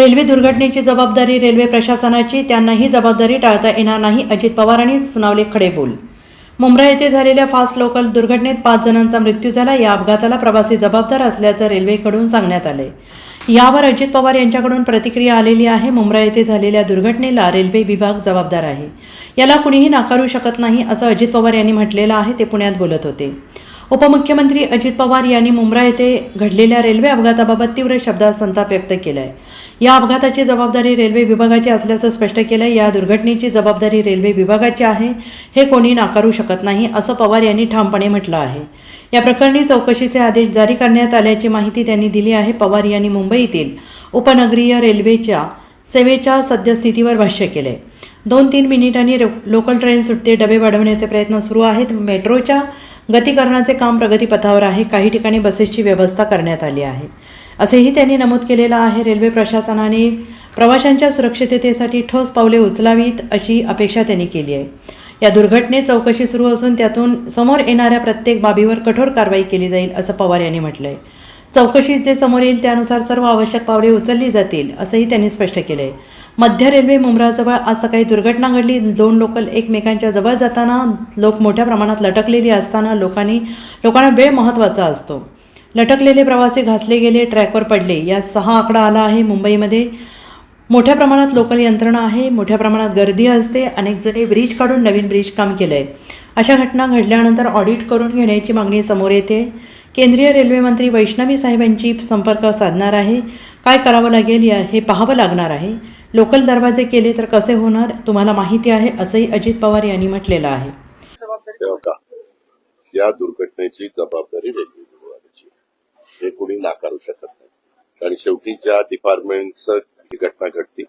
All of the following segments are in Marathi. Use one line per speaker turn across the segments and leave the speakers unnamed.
रेल्वे दुर्घटनेची जबाबदारी रेल्वे प्रशासनाची त्यांना ही जबाबदारी टाळता येणार नाही अजित पवारांनी सुनावले खडे बोल मुंब्रा येथे झालेल्या फास्ट लोकल दुर्घटनेत पाच जणांचा मृत्यू झाला. या अपघाताला प्रवासी जबाबदार असल्याचं रेल्वेकडून सांगण्यात आले यावर अजित पवार यांच्याकडून प्रतिक्रिया आलेली आहे. मुंब्रा येथे झालेल्या दुर्घटनेला रेल्वे विभाग जबाबदार आहे. याला कुणीही नाकारू शकत नाही असं अजित पवार यांनी म्हटलेलं आहे. ते पुण्यात बोलत होते. उपमुख्यमंत्री अजित पवार यांनी मुंब्रा येथे घडलेल्या रेल्वे अपघाताबाबत तीव्र शब्दात संताप व्यक्त केला आहे या अपघाताची जबाबदारी रेल्वे विभागाची असल्याचं स्पष्ट केलं या दुर्घटनेची जबाबदारी रेल्वे विभागाची आहे. हे कोणी नाकारू शकत नाही असं पवार यांनी ठामपणे म्हटलं आहे. या प्रकरणी चौकशीचे आदेश जारी करण्यात आल्याची माहिती त्यांनी दिली आहे. पवार यांनी मुंबईतील उपनगरीय रेल्वेच्या सेवेच्या सद्यस्थितीवर भाष्य केले दोन तीन मिनिटांनी लोकल ट्रेन सुटते. डबे वाढवण्याचे प्रयत्न सुरू आहेत. मेट्रोच्या गतीकरणाचे काम प्रगतीपथावर आहे. काही ठिकाणी बसेसची व्यवस्था करण्यात आली आहे. असेही त्यांनी नमूद केलेलं आहे. रेल्वे प्रशासनाने प्रवाशांच्या सुरक्षिततेसाठी ठोस पावले उचलावीत अशी अपेक्षा त्यांनी केली आहे. या दुर्घटनेत चौकशी सुरू असून त्यातून समोर येणाऱ्या प्रत्येक बाबीवर कठोर कारवाई केली जाईल असं पवार यांनी म्हटलंय. चौकशीत जे समोर येईल त्यानुसार सर्व आवश्यक पावले उचलली जातील असंही त्यांनी स्पष्ट केलं आहे मध्य रेल्वे मुंब्राजवळ आज सकाळी दुर्घटना घडली. दोन लोकल एकमेकांच्या जवळ जाताना लोक मोठ्या प्रमाणात लटकलेली असताना लोकांनी लोकांना वेळ महत्त्वाचा असतो. लटकलेले प्रवासी घासले गेले ट्रॅकवर पडले. या सहा आकडा आला आहे मुंबईमध्ये. मोठ्या प्रमाणात लोकल यंत्रणा आहे मोठ्या प्रमाणात गर्दी असते अनेक जणी ब्रिज काढून नवीन ब्रिज काम केलं आहे अशा घटना घडल्यानंतर ऑडिट करून घेण्याची मागणी समोर येते. केंद्रीय रेल्वेमंत्री वैष्णवी साहेबांची संपर्क साधणार आहे. काय करावं लागेल या हे पाहावं लागणार आहे. लोकल दरवाजे केले तर कसे होणार? तुम्हाला माहिती आहे असंही अजित पवार यांनी म्हटलेलं आहे.
का? या दुर्घटनेची जबाबदारी रेल्वे विभागाची हे कुणी नाकारू शकत नाही. कारण शेवटी ज्या डिपार्टमेंटचं ही घटना घडती.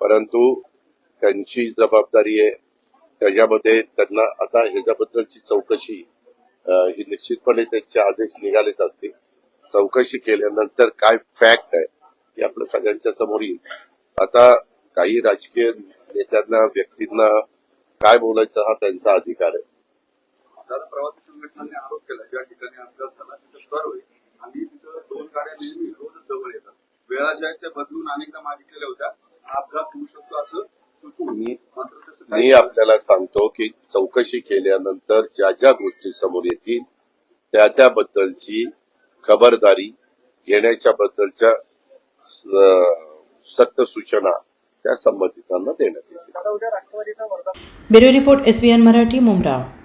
परंतु त्यांची जबाबदारी आहे. त्याच्यामध्ये त्यांना आता ह्याच्याबद्दलची चौकशी ही निश्चितपणे त्यांचे आदेश निघालेच असतील. चौकशी केल्यानंतर काय फॅक्ट आहे? हे आपल्या सगळ्यांच्या समोर येईल. आता काही राजकीय नेत्यांना व्यक्तींना काय बोलायचं हा त्यांचा अधिकार आहे.
प्रवासी संघटनांनी आरोप केला ज्या ठिकाणी अपघात झाला तिथं कर होईल आणि तिथं दोन गाड्या नेहमी रोजच जवळ येतात. वेळा ज्या आहेत त्या बदलून अनेकदा मागितलेल्या होत्या. अपघात होऊ शकतो असं
मी आपल्याला सांगतो की चौकशी केल्यानंतर ज्या ज्या गोष्टी समोर येतील त्या त्याबद्दलची खबरदारी घेण्याच्या बद्दलच्या सत्य सूचना त्या संबंधितांना देण्यात येतील.
Bureau report S Marathi Mumbra.